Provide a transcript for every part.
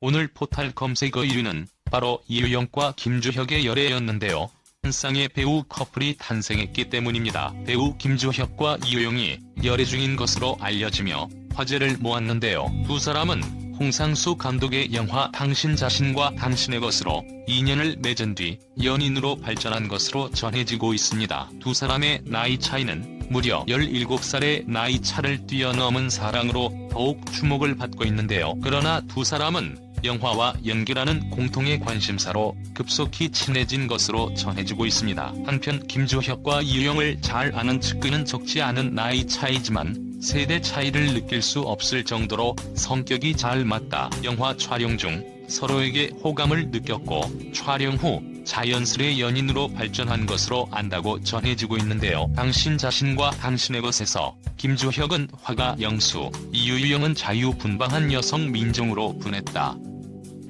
오늘 포탈 검색어 1위는 바로 이유영과 김주혁의 열애였는데요. 한 쌍의 배우 커플이 탄생했기 때문입니다. 배우 김주혁과 이유영이 열애 중인 것으로 알려지며 화제를 모았는데요. 두 사람은 홍상수 감독의 영화 당신 자신과 당신의 것으로 인연을 맺은 뒤 연인으로 발전한 것으로 전해지고 있습니다. 두 사람의 나이 차이는 무려 17살의 나이 차를 뛰어넘은 사랑으로 더욱 주목을 받고 있는데요. 그러나 두 사람은 영화와 연기라는 공통의 관심사로 급속히 친해진 것으로 전해지고 있습니다. 한편 김주혁과 이유영을 잘 아는 측근은 적지 않은 나이 차이지만 세대 차이를 느낄 수 없을 정도로 성격이 잘 맞다. 영화 촬영 중 서로에게 호감을 느꼈고 촬영 후 자연스레 연인으로 발전한 것으로 안다고 전해지고 있는데요. 당신 자신과 당신의 것에서 김주혁은 화가 영수, 이유영은 자유분방한 여성 민정으로 분했다.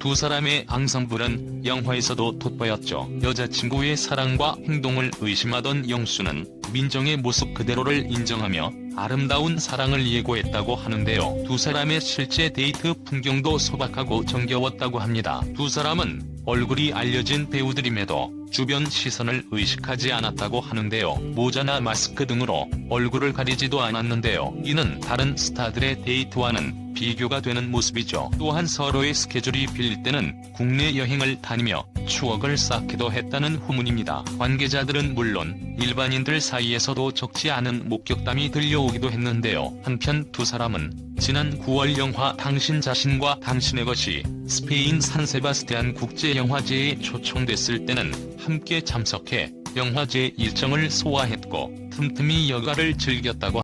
두 사람의 앙상블은 영화에서도 돋보였죠. 여자친구의 사랑과 행동을 의심하던 영수는 민정의 모습 그대로를 인정하며 아름다운 사랑을 예고했다고 하는데요. 두 사람의 실제 데이트 풍경도 소박하고 정겨웠다고 합니다. 두 사람은 얼굴이 알려진 배우들임에도 주변 시선을 의식하지 않았다고 하는데요. 모자나 마스크 등으로 얼굴을 가리지도 않았는데요. 이는 다른 스타들의 데이트와는 비교가 되는 모습이죠. 또한 서로의 스케줄이 빌릴 때는 국내 여행을 다니며 추억을 쌓기도 했다는 후문입니다. 관계자들은 물론 일반인들 사이에서도 적지 않은 목격담이 들려오기도 했는데요. 한편 두 사람은 지난 9월 영화 당신 자신과 당신의 것이 스페인 산세바스티안 국제영화제에 초청됐을 때는 함께 참석해 영화제 일정을 소화했고 틈틈이 여가를 즐겼다고